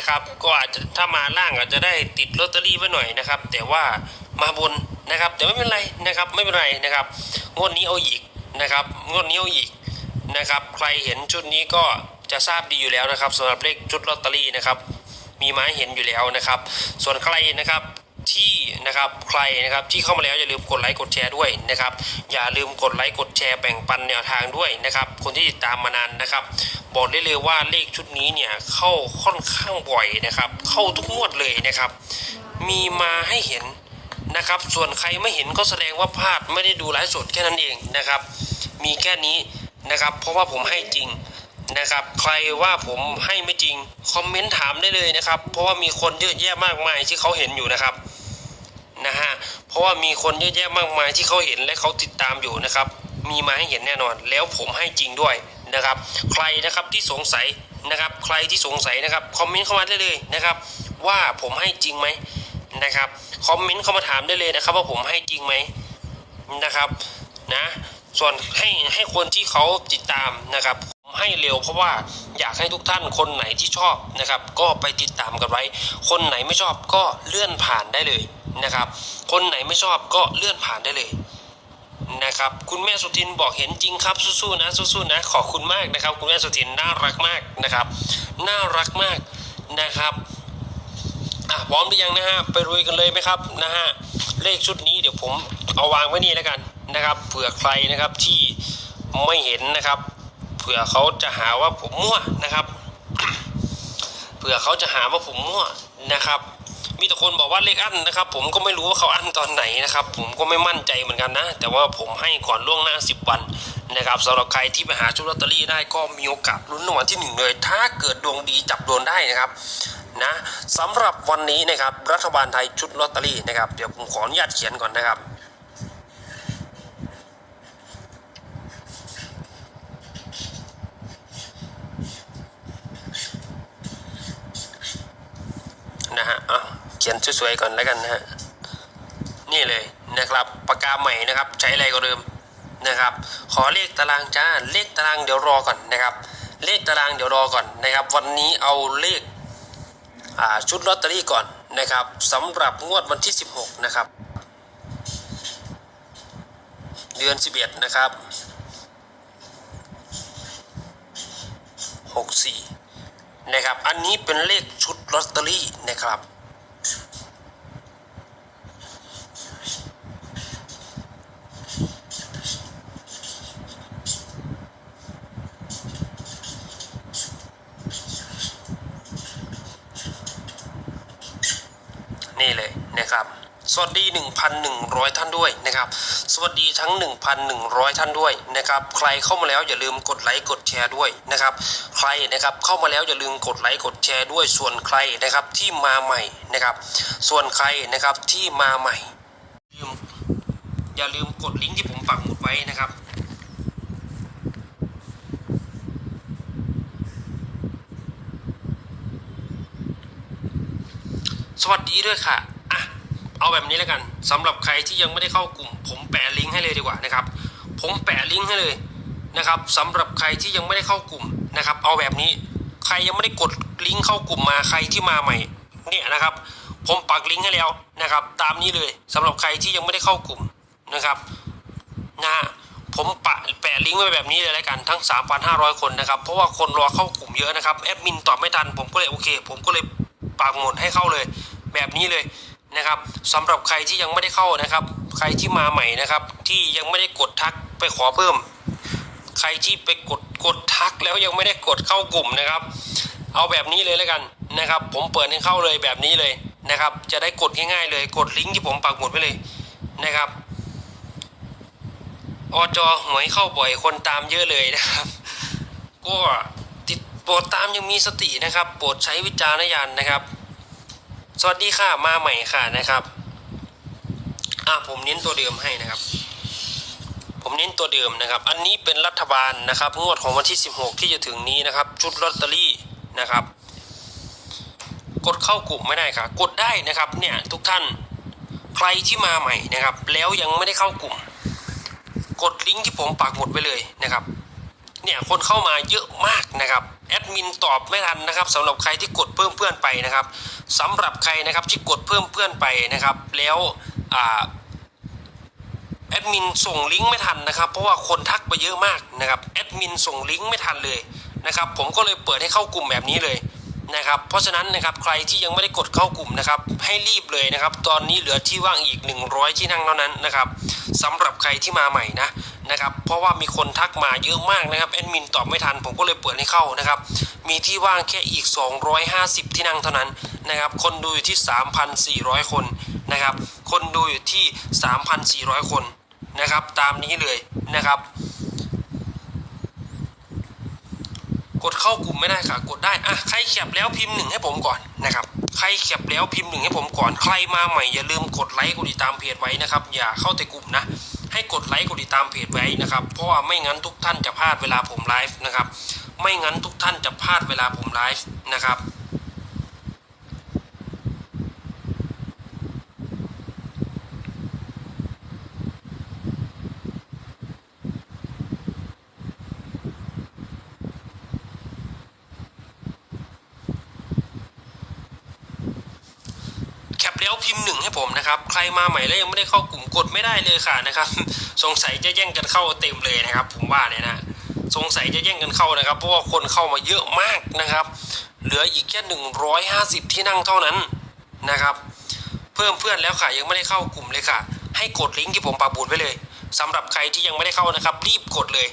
นะครับ ก็อาจจะถ้ามาล่างอาจจะได้ติดลอตเตอรี่ไว้หน่อยนะครับ แต่ว่ามาบนนะครับ แต่ไม่เป็นไรนะครับ ไม่เป็นไรนะครับงวดนี้เอาอีกนะครับงวดนี้เอาอีกนะครับ ใครเห็นชุดนี้ก็จะทราบดีอยู่แล้วนะครับสำหรับเลขชุดลอตเตอรี่นะครับ มีมาเห็นอยู่แล้วนะครับ ส่วนใครนะครับ ที่นะครับใครนะครับที่เข้ามาแล้วอย่าลืมกดไลค์กดแชร์ด้วยนะครับอย่าลืมกดไลค์กดแชร์แบ่งปันแนวทางด้วยนะครับคนที่ติดตามมานานนะครับ บอกได้เลยว่าเลขชุดนี้เนี่ยเข้าค่อนข้างบ่อยนะครับ เข้าทุกงวดเลยนะครับ มีมาให้เห็นนะครับ ส่วนใครไม่เห็นก็แสดงว่าพลาดไม่ได้ดูไลฟ์สดแค่นั้นเองนะครับ มีแค่นี้นะครับ เพราะว่าผมให้จริง นะครับ ใครว่าผมให้ไม่จริงคอมเมนต์ถามได้เลยนะครับ เพราะว่ามีคนเยอะแยะมากมายที่เขาเห็นอยู่นะครับนะฮะเพราะว่ามีคนเยอะแยะมากมายที่เขาเห็นและเขาติดตามอยู่นะครับ มีมาให้เห็นแน่นอน แล้วผมให้จริงด้วยนะครับ ใครนะครับที่สงสัยนะครับ ใครที่สงสัยนะครับคอมเมนต์เข้ามาได้เลยนะครับ ว่าผมให้จริงไหมนะครับคอมเมนต์เข้ามาถามได้เลยนะครับ ว่าผมให้จริงไหมนะครับนะส่วนให้ให้คนที่เขาติดตามนะครับ ให้เร็ว เพราะว่าอยากให้ทุกท่านคนไหนที่ชอบนะครับ ก็ไปติดตามกันไว้ คนไหนไม่ชอบก็เลื่อนผ่านได้เลยนะครับ คนไหนไม่ชอบก็เลื่อนผ่านได้เลยนะครับคุณแม่สุทินบอกเห็นจริงครับสู้ๆนะสู้ๆนะขอบคุณมากนะครับ คุณแม่สุทินน่ารักมากนะครับ น่ารักมากนะครับอะพร้อมหรือยังนะฮะไปรุยกันเลยไหมครับนะฮะเลขชุดนี้เดี๋ยวผมเอาวางไว้นี่แล้วกันนะครับเผื่อใครนะครับที่ไม่เห็นนะครับ เผื่อเขาจะหาว่าผมมั่วนะครับ เผื่อเขาจะหาว่าผมมั่วนะครับ มีแต่คนบอกว่าเลขอั้นนะครับ ผมก็ไม่รู้ว่าเขาอั้นตอนไหนนะครับ ผมก็ไม่มั่นใจเหมือนกันนะ แต่ว่าผมให้ก่อนล่วงหน้า 10 วันนะครับสำหรับใครที่ไปหาชุดลอตเตอรี่ได้ก็มีโอกาสลุ้นรางวัลที่หนึ่งเลย ถ้าเกิดดวงดีจับโดนได้นะครับนะสำหรับวันนี้นะครับรัฐบาลไทยชุดลอตเตอรี่นะครับเดี๋ยวผมขออนุญาตเขียนก่อนนะครับ นะฮะอะเขียนสวยๆก่อนแล้วกันนะฮะนี่เลยนะครับปากกาใหม่นะครับ ใช้อะไรก็เดิมนะครับ ขอเลขตารางจ้าเลขตารางเดี๋ยวรอก่อนนะครับ เลขตารางเดี๋ยวรอก่อนนะครับ วันนี้เอาเลขชุดลอตเตอรี่ก่อนนะครับสำหรับงวดวันที่ 16 นะครับ เดือน 11 นะครับ 64 นะครับ อันนี้เป็นเลขชุด ลอตเตอรี่นะครับ นี่เลยนะครับ สวัสดี 1,100 ท่านด้วยนะครับ สวัสดีทั้ง 1,100 ท่านด้วยนะครับ ใครเข้ามาแล้วอย่าลืมกดไลค์กดแชร์ด้วยนะครับ ใครนะครับเข้ามาแล้วอย่าลืมกดไลค์กดแชร์ด้วย ส่วนใครนะครับที่มาใหม่นะครับ ส่วนใครนะครับที่มาใหม่ อย่าลืมกดลิงก์ที่ผมปักหมุดไว้นะครับสวัสดีด้วยค่ะ เอาแบบนี้แล้วกันสำหรับใครที่ยังไม่ได้เข้ากลุ่ม ผมแปะลิงก์ให้เลยดีกว่านะครับ ผมแปะลิงก์ให้เลยนะครับสำหรับใครที่ยังไม่ได้เข้ากลุ่มนะครับ เอาแบบนี้ใครยังไม่ได้กดลิงก์เข้ากลุ่มมาใครที่มาใหม่เนี่ยนะครับ ผมปักลิงก์ให้แล้วนะครับ ตามนี้เลยสำหรับใครที่ยังไม่ได้เข้ากลุ่มนะครับนะฮะผมปะแปะลิงก์ไว้แบบนี้เลยแล้วกันทั้ง 3,500 คนนะครับ เพราะว่าคนรอเข้ากลุ่มเยอะนะครับแอดมินตอบไม่ทันผมก็เลยโอเค ผมก็เลยปักหมดให้เข้าเลย แบบนี้เลย นะครับสำหรับใครที่ยังไม่ได้เข้านะครับ ใครที่มาใหม่นะครับ ที่ยังไม่ได้กดทักไปขอเพิ่ม ใครที่ไปกดกดทักแล้วยังไม่ได้กดเข้ากลุ่มนะครับ เอาแบบนี้เลยแล้วกันนะครับ ผมเปิดให้เข้าเลยแบบนี้เลยนะครับ จะได้กดง่ายๆเลย กดลิงก์ที่ผมปักหมุดไว้เลยนะครับอจอหวยเข้าบ่อยคนตามเยอะเลยนะครับ ก็ติดโปรดตามยังมีสตินะครับ โปรดใช้วิจารณญาณนะครับ สวัสดีค่ะมาใหม่ค่ะนะครับอะผมเน้นตัวเดิมให้นะครับ ผมเน้นตัวเดิมนะครับ อันนี้เป็นรัฐบาลนะครับ งวดของวันที่ 16 ที่จะถึงนี้นะครับ ชุดลอตเตอรี่นะครับ กดเข้ากลุ่มไม่ได้ค่ะ กดได้นะครับเนี่ยทุกท่านใครที่มาใหม่นะครับ แล้วยังไม่ได้เข้ากลุ่ม กดลิงก์ที่ผมปักหมดไว้เลยนะครับ เนี่ยคนเข้ามาเยอะมากนะครับ แอดมินตอบไม่ทันนะครับสำหรับใครที่กดเพิ่มเพื่อนไปนะครับสำหรับใครนะครับที่กดเพิ่มเพื่อนไปนะครับ แล้วอแอดมินส่งลิงก์ไม่ทันนะครับ เพราะว่าคนทักไปเยอะมากนะครับแอดมินส่งลิงก์ไม่ทันเลยนะครับ ผมก็เลยเปิดให้เข้ากลุ่มแบบนี้เลย นะครับเพราะฉะนั้นนะครับใครที่ยังไม่ได้กดเข้ากลุ่มนะครับให้รีบเลยนะครับ ตอนนี้เหลือที่ว่างอีก 100 ที่นั่งเท่านั้นนะครับสำหรับใครที่มาใหม่นะนะครับเพราะว่ามีคนทักมาเยอะมากนะครับแอดมินตอบไม่ทันผมก็เลยเปิดให้เข้านะครับมีที่ว่างแค่อีก 250 ที่นั่งเท่านั้นนะครับคนดูอยู่ที่ 3,400 คนนะครับคนดูอยู่ที่ 3,400 คนนะครับตามนี้เลยนะครับ กดเข้ากลุ่มไม่ได้ค่ะ กดได้อะใครแคปแล้วพิมพ์หนึ่งให้ผมก่อนนะครับ ใครแคปแล้วพิมพ์หนึ่งให้ผมก่อน ใครมาใหม่อย่าลืมกดไลค์กดติดตามเพจไว้นะครับ อย่าเข้าแต่กลุ่มนะ ให้กดไลค์กดติดตามเพจไว้นะครับ เพราะว่าไม่งั้นทุกท่านจะพลาดเวลาผมไลฟ์นะครับ ไม่งั้นทุกท่านจะพลาดเวลาผมไลฟ์นะครับ แล้วพิมพ์หนึ่งให้ผมนะครับ ใครมาใหม่แล้วยังไม่ได้เข้ากลุ่มกดไม่ได้เลยค่ะนะครับ สงสัยจะแย่งกันเข้าเต็มเลยนะครับ ผมว่าเนี่ยนะ สงสัยจะแย่งกันเข้านะครับ เพราะว่าคนเข้ามาเยอะมากนะครับ เหลืออีกแค่หนึ่งร้อยห้าสิบที่นั่งเท่านั้นนะครับ เพิ่มเพื่อนแล้วค่ะยังไม่ได้เข้ากลุ่มเลยค่ะ ให้กดลิงก์ที่ผมปักบุดไว้เลยสำหรับใครที่ยังไม่ได้เข้านะครับ รีบกดเลย